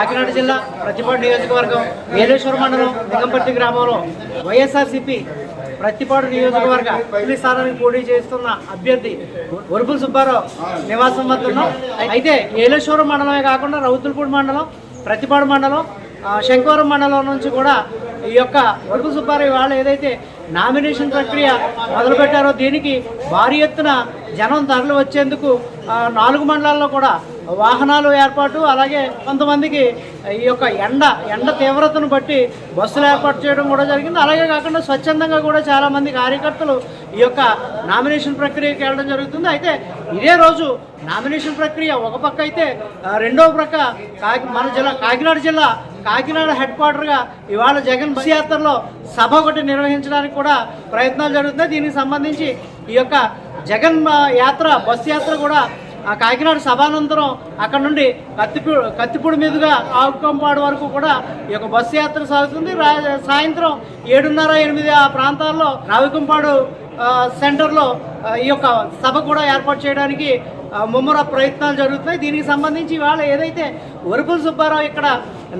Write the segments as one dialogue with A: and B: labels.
A: కాకినాడ జిల్లా ప్రతిపాడు నియోజకవర్గం వేలేశ్వర మండలం నిగంపర్తి గ్రామంలో వైఎస్ఆర్సిపి ప్రతిపాడు నియోజకవర్గ తొలి స్థానానికి పోటీ చేస్తున్న అభ్యర్థి వరుపుల సుబ్బారావు నివాసం వద్ద ఉన్నాం. అయితే ఏలేశ్వరం మండలమే కాకుండా రౌతులపూడి మండలం ప్రతిపాడు మండలం శంకవరం మండలం నుంచి కూడా ఈ యొక్క వరుపు సుబ్బారావు వాళ్ళు ఏదైతే నామినేషన్ ప్రక్రియ మొదలుపెట్టారో దీనికి భారీ ఎత్తున జనం తరలి వచ్చేందుకు నాలుగు మండలాల్లో కూడా వాహనాలు ఏర్పాటు అలాగే కొంతమందికి ఈ యొక్క ఎండ ఎండ తీవ్రతను బట్టి బస్సులు ఏర్పాటు చేయడం కూడా జరిగింది. అలాగే కాకుండా స్వచ్ఛందంగా కూడా చాలామంది కార్యకర్తలు ఈ యొక్క నామినేషన్ ప్రక్రియకి వెళ్ళడం జరుగుతుంది. అయితే ఇదే రోజు నామినేషన్ ప్రక్రియ ఒక పక్క అయితే రెండవ ప్రక్క కాకి మన జిల్లా కాకినాడ జిల్లా కాకినాడ హెడ్ క్వార్టర్గా ఇవాళ జగన్ బస్ యాత్రలో సభ ఒకటి నిర్వహించడానికి కూడా ప్రయత్నాలు జరుగుతున్నాయి. దీనికి సంబంధించి ఈ యొక్క జగన్ యాత్ర బస్ యాత్ర కూడా ఆ కాకినాడ సభానంతరం అక్కడ నుండి కత్తిపూడి కత్తిపూడి మీదుగా ఆవుకంపాడు వరకు కూడా ఈ యొక్క బస్సు యాత్ర సాగుతుంది. సాయంత్రం ఏడున్నర ఎనిమిది ఆ ప్రాంతాల్లో రావికంపాడు సెంటర్లో ఈ యొక్క సభ కూడా ఏర్పాటు చేయడానికి ముమ్మర ప్రయత్నాలు జరుగుతున్నాయి. దీనికి సంబంధించి ఇవాళ ఏదైతే వరుపుల సుబ్బారావు ఇక్కడ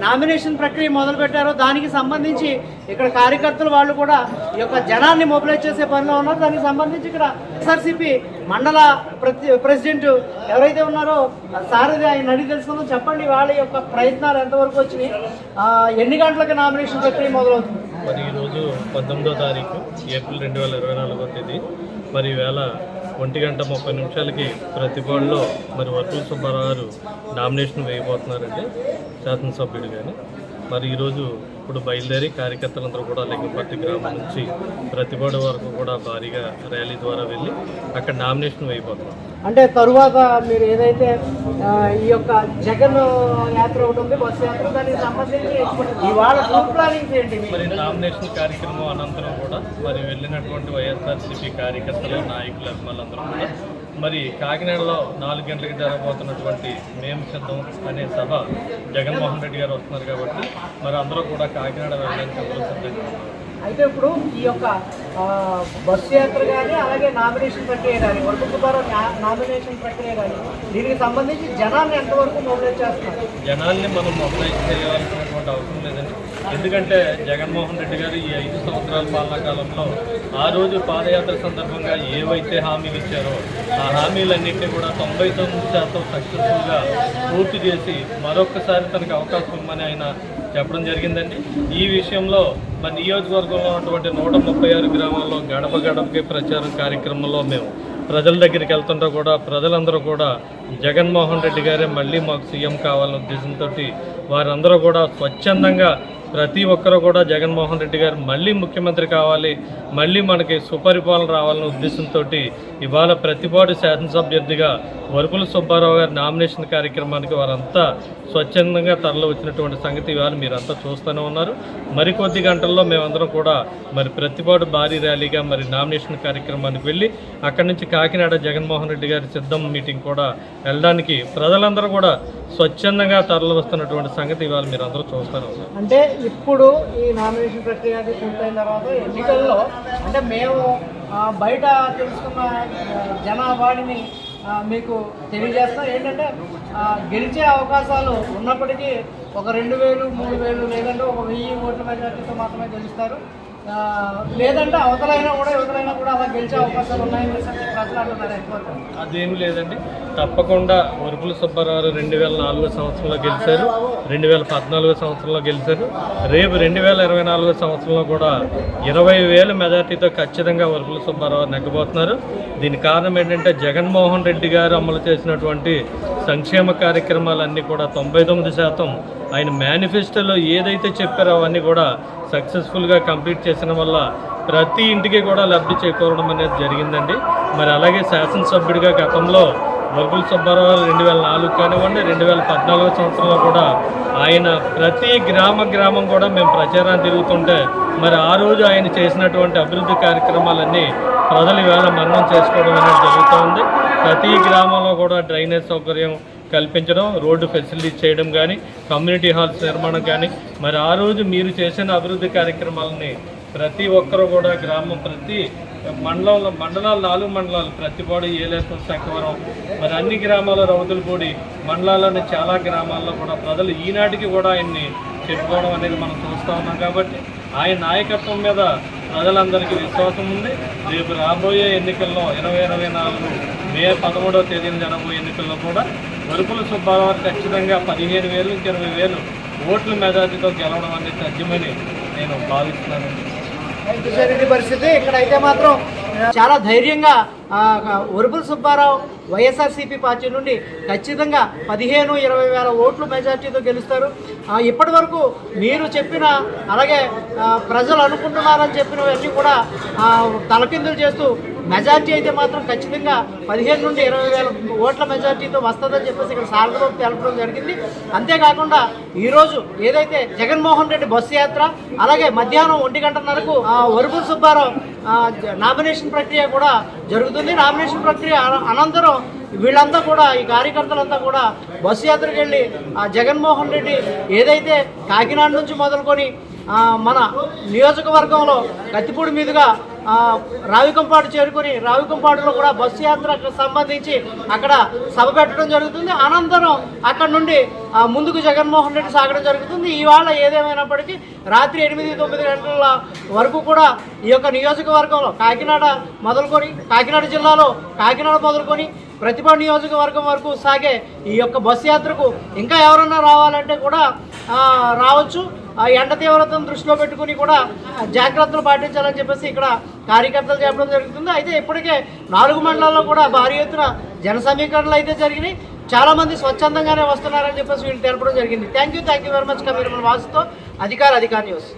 A: నామినేషన్ ప్రక్రియ మొదలుపెట్టారో దానికి సంబంధించి ఇక్కడ కార్యకర్తలు వాళ్ళు కూడా ఈ యొక్క జనాన్ని మొబిలైజ్ చేసే పనిలో ఉన్నారు. దానికి సంబంధించి ఇక్కడ ఎస్ఆర్సిపి మండల ప్రతి ప్రెసిడెంట్ ఎవరైతే ఉన్నారో సారథి ఆయన అడిగి తెలుసుకుందాం. చెప్పండి వాళ్ళ యొక్క ప్రయత్నాలు ఎంతవరకు వచ్చినాయి? ఎన్ని గంటలకు నామినేషన్ ప్రక్రియ మొదలవుతుంది?
B: మరి ఈరోజు పంతొమ్మిదో తారీఖు ఏప్రిల్ రెండు వేల ఇరవై నాలుగో తేదీ. మరి వేళ ఒంటి గంట ముప్పై నిమిషాలకి ప్రతిపాడులో మరి వర్తుల సుబ్బారావు గారు నామినేషన్ వేయబోతున్నారండి. శాసనసభ్యుడు కానీ మరి ఈరోజు ఇప్పుడు బయలుదేరి కార్యకర్తలందరూ కూడా లింగపర్తి గ్రామం నుంచి ప్రతిపాడు వరకు కూడా భారీగా ర్యాలీ ద్వారా వెళ్ళి అక్కడ నామినేషన్ వేయబోతున్నారు
A: అంటే తరువాత మీరు ఏదైతే ఈ యొక్క జగన్ యాత్ర ఒకటి ఉంది బస్సు యాత్ర దానికి సంబంధించి ఇవాళ?
B: మరి నామినేషన్ కార్యక్రమం అనంతరం కూడా మరి వెళ్ళినటువంటి వైఎస్ఆర్సీపీ కార్యకర్తలు నాయకులు అభిమానులందరూ కూడా మరి కాకినాడలో నాలుగు గంటలకు జరగబోతున్నటువంటి మేము సిద్ధం అనే సభ జగన్మోహన్ రెడ్డి గారు వస్తున్నారు కాబట్టి మరి అందరూ కూడా కాకినాడ వెళ్ళడానికి అందరూ సిద్ధంగా
A: అయితే ఇప్పుడు ఈ యొక్క బస్సు యాత్ర కానీ అలాగే నామినేషన్ ప్రక్రియ కానీ సుబ్బారావు నా- నామినేషన్ ప్రక్రియ కానీ దీనికి సంబంధించి జనాన్ని ఎంతవరకు మొబిలైజ్ చేస్తున్నారు?
B: జనాల్ని మనం మొబిలైజ్ చేయాల్సినటువంటి అవసరం లేదండి. ఎందుకంటే జగన్మోహన్ రెడ్డి గారు ఈ ఐదు సంవత్సరాల పాలనా కాలంలో ఆ రోజు పాదయాత్ర సందర్భంగా ఏవైతే హామీలు ఇచ్చారో ఆ హామీలన్నింటినీ కూడా తొంభై తొమ్మిది శాతం సక్సెస్ఫుల్గా పూర్తి చేసి మరొకసారి తనకు అవకాశం ఇవ్వమని ఆయన చెప్పడం జరిగిందండి. ఈ విషయంలో మన నియోజకవర్గంలో ఉన్నటువంటి నూట ముప్పై ఆరు గ్రామాల్లో గడప గడపకి ప్రచారం కార్యక్రమంలో మేము ప్రజల దగ్గరికి వెళ్తుంటే కూడా ప్రజలందరూ కూడా జగన్మోహన్ రెడ్డి గారే మళ్ళీ మాకు సీఎం కావాలనే ఉద్దేశంతో వారందరూ కూడా స్వచ్ఛందంగా ప్రతి ఒక్కరూ కూడా జగన్మోహన్ రెడ్డి గారు మళ్ళీ ముఖ్యమంత్రి కావాలి మళ్ళీ మనకి సుపరిపాలన రావాలనే ఉద్దేశంతో ఇవాళ ప్రతిపాటు శాసనసభ్యర్థిగా వరుపుల సుబ్బారావు గారి నామినేషన్ కార్యక్రమానికి వారంతా స్వచ్ఛందంగా తరలి వచ్చినటువంటి సంగతి ఇవాళ మీరంతా చూస్తూనే ఉన్నారు. మరికొద్ది గంటల్లో మేమందరం కూడా మరి ప్రతిపాటు భారీ ర్యాలీగా మరి నామినేషన్ కార్యక్రమానికి వెళ్ళి అక్కడి నుంచి కాకినాడ జగన్మోహన్ రెడ్డి గారి సిద్ధం మీటింగ్ కూడా వెళ్ళడానికి ప్రజలందరూ కూడా స్వచ్ఛందంగా తరలి వస్తున్నటువంటి సంగతి ఇవాళ మీరందరూ చూస్తూనే ఉన్నారు.
A: అంటే ఇప్పుడు ఈ నామినేషన్ ప్రక్రియ అది పూర్తయిన తర్వాత ఎన్నికల్లో అంటే మేము బయట తెలుసుకున్న జనాభాడిని మీకు తెలియజేస్తాం. ఏంటంటే గెలిచే అవకాశాలు ఉన్నప్పటికీ ఒక రెండు వేలు మూడు వేలు లేదంటే ఒక వెయ్యి ఓట్ల మెజార్టీతో మాత్రమే గెలుస్తారు. లేదంటే అవతలైనా కూడా యువతలైనా కూడా అలా గెలిచే అవకాశాలు ఉన్నాయని చెప్పి ప్రజలు అంటున్నారు ఎక్కువ
B: అదేమి లేదండి. తప్పకుండా వరుపుల సుబ్బారావు రెండు వేల నాలుగో సంవత్సరంలో గెలిచారు రెండు వేల పద్నాలుగో సంవత్సరంలో గెలిచారు. రేపు రెండు వేల ఇరవై నాలుగో సంవత్సరంలో కూడా ఇరవై వేల మెజార్టీతో ఖచ్చితంగా వరుపుల సుబ్బారావు నెగ్గబోతున్నారు. దీని కారణం ఏంటంటే జగన్మోహన్ రెడ్డి గారు అమలు చేసినటువంటి సంక్షేమ కార్యక్రమాలన్నీ కూడా తొంభై తొమ్మిది శాతం ఆయన మేనిఫెస్టోలో ఏదైతే చెప్పారో అవన్నీ కూడా సక్సెస్ఫుల్గా కంప్లీట్ చేసిన వల్ల ప్రతి ఇంటికి కూడా లబ్ధి చేకూరడం అనేది జరిగిందండి. మరి అలాగే శాసనసభ్యుడిగా గతంలో వర్గుల సుబ్బారావు రెండు వేల నాలుగు కానివ్వండి రెండు వేల పద్నాలుగో సంవత్సరంలో కూడా ఆయన ప్రతి గ్రామ గ్రామం కూడా మేము ప్రచారాన్ని తిరుగుతుంటే మరి ఆ రోజు ఆయన చేసినటువంటి అభివృద్ధి కార్యక్రమాలన్నీ ప్రజలు ఇవాళ మరణం చేసుకోవడం అనేది జరుగుతూ ఉంది ప్రతి గ్రామంలో కూడా డ్రైనేజ్ సౌకర్యం కల్పించడం రోడ్డు ఫెసిలిటీ చేయడం కానీ కమ్యూనిటీ హాల్స్ నిర్మాణం కానీ మరి ఆ రోజు మీరు చేసిన అభివృద్ధి కార్యక్రమాలని ప్రతి ఒక్కరూ కూడా గ్రామం ప్రతి మండలంలో మండలాలు నాలుగు మండలాలు ప్రతిపాడు ఏలేసం శంకవరం మరి అన్ని గ్రామాల రౌతులపూడి మండలాల్లోని చాలా గ్రామాల్లో కూడా ప్రజలు ఈనాటికి కూడా ఆయన్ని చెప్పుకోవడం అనేది మనం చూస్తూ ఉన్నాం కాబట్టి ఆయన నాయకత్వం మీద ప్రజలందరికీ విశ్వాసం ఉంది. రేపు రాబోయే ఎన్నికల్లో ఇరవై ఇరవై నాలుగు మే పదమూడవ తేదీన జరగబోయే ఎన్నికల్లో కూడా వరుపుల సుబ్బారావు ఖచ్చితంగా పదిహేను వేలు నుంచి ఇరవై వేలు ఓట్ల మెజార్టీతో గెలవడం అనేది సాధ్యమని నేను భావిస్తున్నాను.
A: జరిగిన పరిస్థితి. ఇక్కడైతే మాత్రం చాలా ధైర్యంగా ఉరుపుల సుబ్బారావు వైఎస్ఆర్సీపీ పార్టీ నుండి ఖచ్చితంగా పదిహేను ఇరవై వేల ఓట్లు మెజార్టీతో గెలుస్తారు. ఇప్పటి వరకు మీరు చెప్పిన అలాగే ప్రజలు అనుకుంటున్నారని చెప్పినవన్నీ కూడా తలకిందులు చేస్తూ మెజార్టీ అయితే మాత్రం ఖచ్చితంగా పదిహేను నుండి ఇరవై వేల ఓట్ల మెజార్టీతో వస్తుందని చెప్పేసి ఇక్కడ సారథబాబు తెలపడం జరిగింది. అంతేకాకుండా ఈరోజు ఏదైతే జగన్మోహన్ రెడ్డి బస్సు యాత్ర అలాగే మధ్యాహ్నం ఒంటి గంటన్నరకు ఆ, వరుపుల సుబ్బారావు నామినేషన్ ప్రక్రియ కూడా జరుగుతుంది. నామినేషన్ ప్రక్రియ అనంతరం వీళ్ళంతా కూడా ఈ కార్యకర్తలంతా కూడా బస్సు యాత్రకు వెళ్ళి ఆ జగన్మోహన్ రెడ్డి ఏదైతే కాకినాడ నుంచి మొదలుకొని మన నియోజకవర్గంలో కత్తిపూడి మీదుగా రావికంపాడు చేరుకొని రావికంపాడులో కూడా బస్సు యాత్రకు సంబంధించి అక్కడ సభ పెట్టడం జరుగుతుంది. అనంతరం అక్కడ నుండి ముందుకు జగన్మోహన్ రెడ్డి సాగడం జరుగుతుంది. ఇవాళ ఏదేమైనప్పటికీ రాత్రి ఎనిమిది తొమ్మిది గంటల వరకు కూడా ఈ యొక్క నియోజకవర్గంలో కాకినాడ మొదలుకొని కాకినాడ జిల్లాలో కాకినాడ మొదలుకొని ప్రతిభ నియోజకవర్గం వరకు సాగే ఈ యొక్క బస్సు యాత్రకు ఇంకా ఎవరన్నా రావాలంటే కూడా రావచ్చు. ఆ ఎండ తీవ్రతను దృష్టిలో పెట్టుకుని కూడా జాగ్రత్తలు పాటించాలని చెప్పేసి ఇక్కడ కార్యకర్తలు చెప్పడం జరుగుతుంది. అయితే ఇప్పటికే నాలుగు మండలాల్లో కూడా భారీ ఎత్తున జన సమీకరణలు అయితే జరిగినాయి. చాలా మంది స్వచ్ఛందంగానే వస్తున్నారని చెప్పేసి వీళ్ళు తెలపడం జరిగింది. Thank you thank you very much కమీర్ వాసుతో. అధికార అధికార న్యూస్.